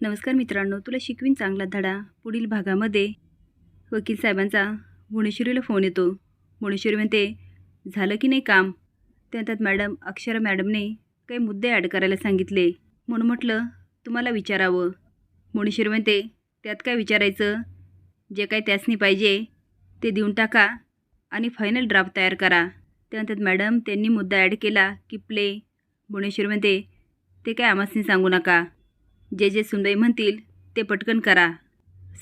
नमस्कार मित्रांनो तुला शिकवीन चांगला धडा. पुढील भागामध्ये वकील साहेबांचा भुवनेश्वरीला फोन येतो. भुवनेश्वरी म्हणते झालं की नाही काम? ते म्हणतात मॅडम अक्षरा मॅडमने काही मुद्दे ॲड करायला सांगितले. म्हणून म्हटलं तुम्हाला विचारावं. भुवनेश्वरी म्हणते त्यात काय विचारायचं? जे काय त्यासनी पाहिजे ते देऊन टाका आणि फायनल ड्राफ्ट तयार करा. ते म्हणतात मॅडम त्यांनी मुद्दा ॲड केला की प्ले भुवनेश्वरी म्हणते ते काय आम्हासनी सांगू नका. जे जे सुंदई म्हणतील ते पटकन करा.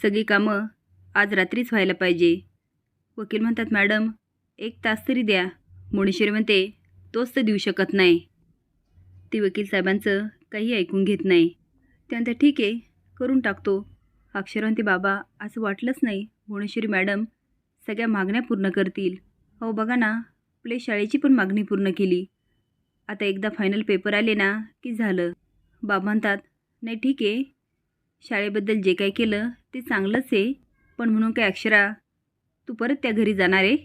सगळी कामं आज रात्रीच व्हायला पाहिजे. वकील म्हणतात मॅडम एक तास तरी द्या. मुणेश्वरी म्हणते तोच तर देऊ शकत नाही. ती वकील साहेबांचं काही ऐकून घेत नाही. त्यानंतर ठीक आहे करून टाकतो. अक्षरांती बाबा असं वाटलंच नाही. भुवनेश्वरी मॅडम सगळ्या मागण्या पूर्ण करतील. अहो बघा ना प्ले शाळेची पण मागणी पूर्ण केली. आता एकदा फायनल पेपर आले ना की झालं? बाबा म्हणतात नाही ठीक आहे. शाळेबद्दल जे काय केलं ते चांगलंच आहे. पण म्हणून काय अक्षरा तू परत त्या घरी जाणार आहे?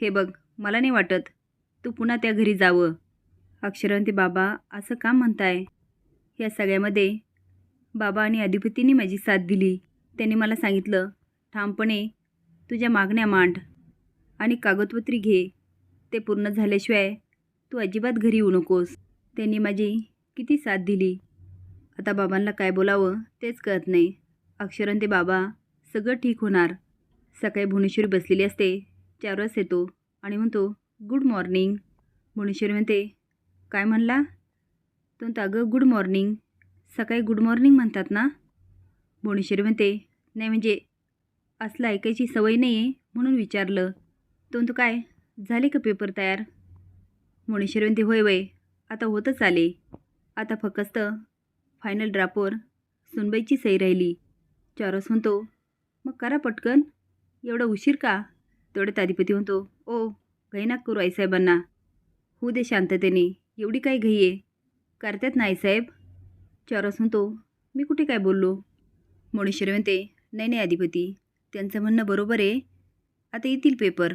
हे बघ मला नाही वाटत. तू पुन्हा त्या घरी जावं. अक्षरांती बाबा असं का म्हणताय? या सगळ्यामध्ये बाबा आणि अधिपतींनी माझी साथ दिली. त्यांनी मला सांगितलं ठामपणे तुझ्या मागण्या मांड आणि कागदपत्री घे. ते पूर्ण झाल्याशिवाय तू अजिबात घरी येऊ नकोस. त्यांनी माझी किती साथ दिली. आता बाबांना काय बोलावं तेच कळत नाही. अक्षरन ते बाबा सगळं ठीक होणार. सकाळी भुवनेश्वरी बसलेली असते चार वाजता येतो आणि म्हणतो गुड मॉर्निंग. भुवनेश्वरी म्हणते काय म्हणला? तो म्हणतो अगं गुड मॉर्निंग. सकाळी गुड मॉर्निंग म्हणतात ना? भुवनेश्वरी म्हणते नाही म्हणजे असलं ऐकायची सवय नाही आहे म्हणून विचारलं. तो म्हणतो काय? झाले का पेपर तयार? भुवनेश्वरी म्हणते होय वय आता होतच आले. आता फक्त फायनल ड्रापवर सुनबाईची सही राहिली. चॉरस म्हणतो मग करा पटकन. एवढा उशीर का? तेवढ्यात अधिपती म्हणतो ओ घईनाक करू आईसाहेबांना. होऊ दे शांततेने. एवढी काय घाई आहे? करतात ना आईसाहेब. चॉरस म्हणतो मी कुठे काय बोललो? मोणेश्वरी म्हणते नाही नाही अधिपती त्यांचं म्हणणं बरोबर आहे. आता येतील पेपर.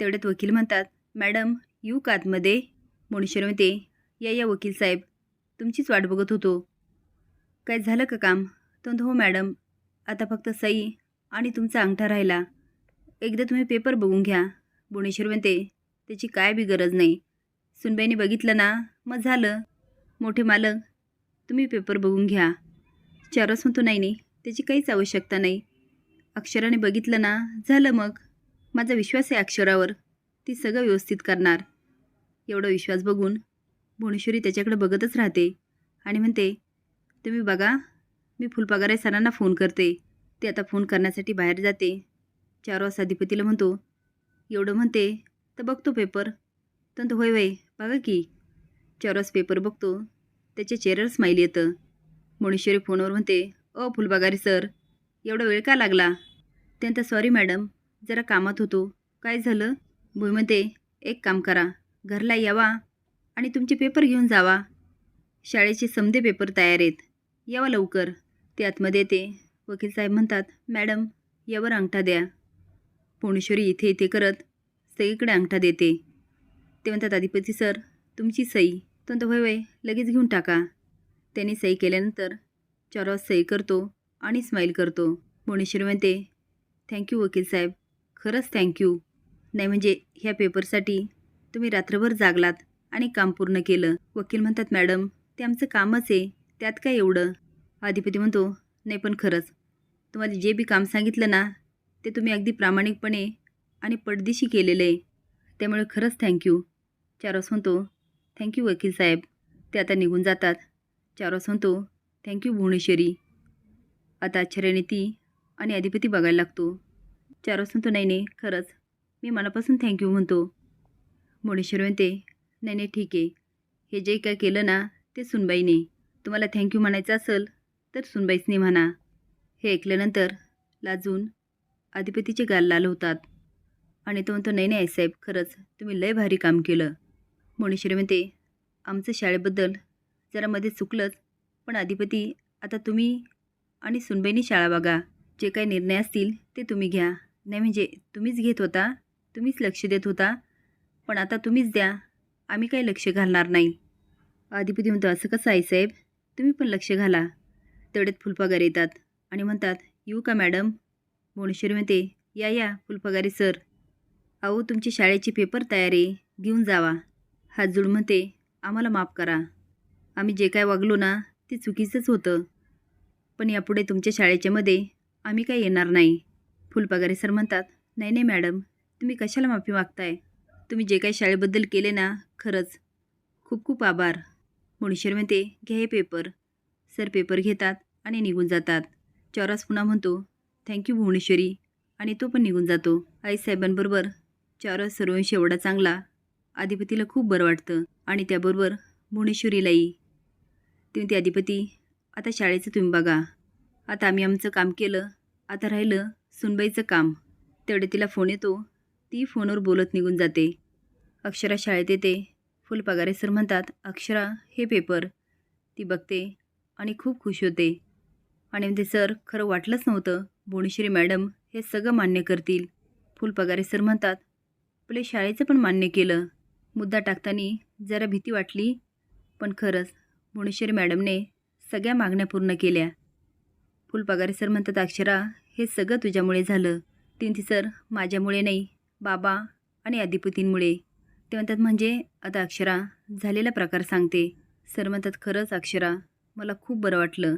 तेवढ्यात वकील म्हणतात मॅडम येऊ का आतमध्ये? मोणेश्वरी म्हणते या या वकील साहेब. तुमचीच वाट बघत होतो. काय झालं का काम? तो हो मॅडम. आता फक्त सई आणि तुमचा अंगठा राहिला. एकदा तुम्ही पेपर बघून घ्या. बुणेश्वर म्हणते त्याची काय बी गरज नाही. सुनबाईने बघितलं ना मग झालं. मोठे मालक तुम्ही पेपर बघून घ्या. चारस म्हणतो नाही नाही त्याची काहीच आवश्यकता नाही. अक्षराने बघितलं ना झालं मग. माझा विश्वास आहे अक्षरावर. ती सगळं व्यवस्थित करणार. एवढा विश्वास बघून भुवनेश्वरी त्याच्याकडे बघतच राहते आणि म्हणते तुम्ही बघा मी फुलपगारे सरांना फोन करते. ते आता फोन करण्यासाठी बाहेर जाते. चार वाजता अधिपतीला म्हणतो एवढं म्हणते तर बघतो पेपर. तर तो होय वय बघा की. चार वाज पेपर बघतो. त्याच्या चेहऱ्यावर स्माईल येतं. मोणेश्वरी फोनवर म्हणते अ फुलबागारी सर एवढा वेळ का लागला? त्यानंतर सॉरी मॅडम जरा कामात होतो. काय झालं? भुई म्हणते एक काम करा घरला यावा आणि तुमचे पेपर घेऊन जावा. शाळेचे समदे पेपर तयार आहेत. यावा लवकर. ते आतमध्ये येते वकील साहेब म्हणतात मॅडम यावर अंगठा द्या. पुणेश्वरी इथे इथे करत सईकडे अंगठा देते. ते म्हणतात अधिपती सर तुमची सई तंत म्हणतो होय वय लगेच घेऊन टाका. त्यांनी सई केल्यानंतर चार सई करतो आणि स्माईल करतो. पुणेश्वरी म्हणते थँक्यू वकील साहेब. खरंच थँक्यू नाही म्हणजे ह्या पेपरसाठी तुम्ही रात्रभर जागलात आणि काम पूर्ण केलं. वकील म्हणतात मॅडम ते आमचं कामच आहे. त्यात काय एवढं? अधिपती म्हणतो नाही पण खरंच. तुम्हाला जे बी काम सांगितलं ना ते तुम्ही अगदी प्रामाणिकपणे आणि पडदिशी केलेलं आहे. त्यामुळे खरंच थँक्यू चारोस म्हणतो थँक्यू वकील साहेब. ते आता निघून जातात. चारोस म्हणतो थँक्यू भुवनेश्वरी. आता आश्चर्याने ती आणि अधिपती बघायला लागतो. चारोस म्हणतो नाही नाही खरंच. मी मनापासून थँक्यू म्हणतो. भुवनेश्वरी म्हणते नाही नाही ठीक आहे. हे जे काय केलं ना ते सुनबाईने. तुम्हाला थँक्यू म्हणायचं असेल तर सुनबाईसने म्हणा. हे ऐकल्यानंतर लाजून अधिपतीचे गाल लाल होतात. आणि तो म्हणतो नाही नाही साहेब खरंच तुम्ही लय भारी काम केलं. मोणेश्वरी म्हणते आमचं शाळेबद्दल जरा मध्ये चुकलंच पण अधिपती आता तुम्ही आणि सुनबाईनी शाळा बघा जे काही निर्णय असतील ते तुम्ही घ्या. नाही म्हणजे तुम्हीच घेत होता तुम्हीच लक्ष देत होता पण आता तुम्हीच द्या. आम्ही काही लक्ष घालणार नाही. अधिपती म्हणतो असं कसं आहे साहेब? तुम्ही पण लक्ष घाला. तेवढ्यात फुलपगार येतात. आणि म्हणतात येऊ का मॅडम? भुवनेश्वरी म्हणते या या फुलपगारे सर. अहो तुमची शाळेची पेपर तयार आहे. घेऊन जावा. हात जोड म्हणते आम्हाला माफ करा. आम्ही जे काय वागलो ना ते चुकीचंच होतं. पण यापुढे तुमच्या शाळेच्यामध्ये आम्ही काही येणार नाही. फुलपगारे सर म्हणतात नाही नाही मॅडम. तुम्ही कशाला माफी मागताय? तुम्ही जे काही शाळेबद्दल केले ना खरंच. खूप खूप आभार. मुणीश्वर म्हणते घ्या हे पेपर. सर पेपर घेतात आणि निघून जातात. चौरस पुन्हा म्हणतो थँक्यू भुवनेश्वरी. आणि तो पण निघून जातो. आईसाहेबांबरोबर चौरस सर्वंशी एवढा चांगला अधिपतीला खूप बरं वाटतं. आणि त्याबरोबर भुवनेश्वरीलाही. ते म्हणते अधिपती आता शाळेचं तुम्ही बघा. आता आम्ही आमचं काम केलं. आता राहिलं सुनबाईचं काम. तेवढे तिला फोन येतो. ती फोनवर बोलत निघून जाते. अक्षरा शाळेत येते. फुलपगारे सर म्हणतात अक्षरा हे पेपर ती बघते आणि खूप खुश होते. आणि म्हणते सर खरं वाटलंच नव्हतं. भुवनेश्वरी मॅडम हे सगळं मान्य करतील. फुलपगारे सर म्हणतात आपल्या शाळेचं पण मान्य केलं. मुद्दा टाकताना जरा भीती वाटली. पण खरंच भुवनेश्वरी मॅडमने सगळ्या मागण्या पूर्ण केल्या. फुलपगारे सर म्हणतात अक्षरा हे सगळं तुझ्यामुळे झालं. तीन ती सर माझ्यामुळे नाही बाबा आणि अधिपतींमुळे ते म्हणतात म्हणजे आता अक्षरा झालेला प्रकार सांगते. सर म्हणतात खरंच अक्षरा? मला खूप बरं वाटलं.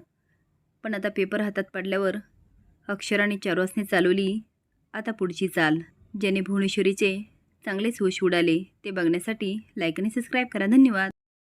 पण आता पेपर हातात पडल्यावर अक्षराने चारवासने चालवली. आता पुढची चाल. ज्याने भुवनेश्वरीचे चांगलेच होश उडाले ते बघण्यासाठी लाईक आणि सबस्क्राईब करा. धन्यवाद.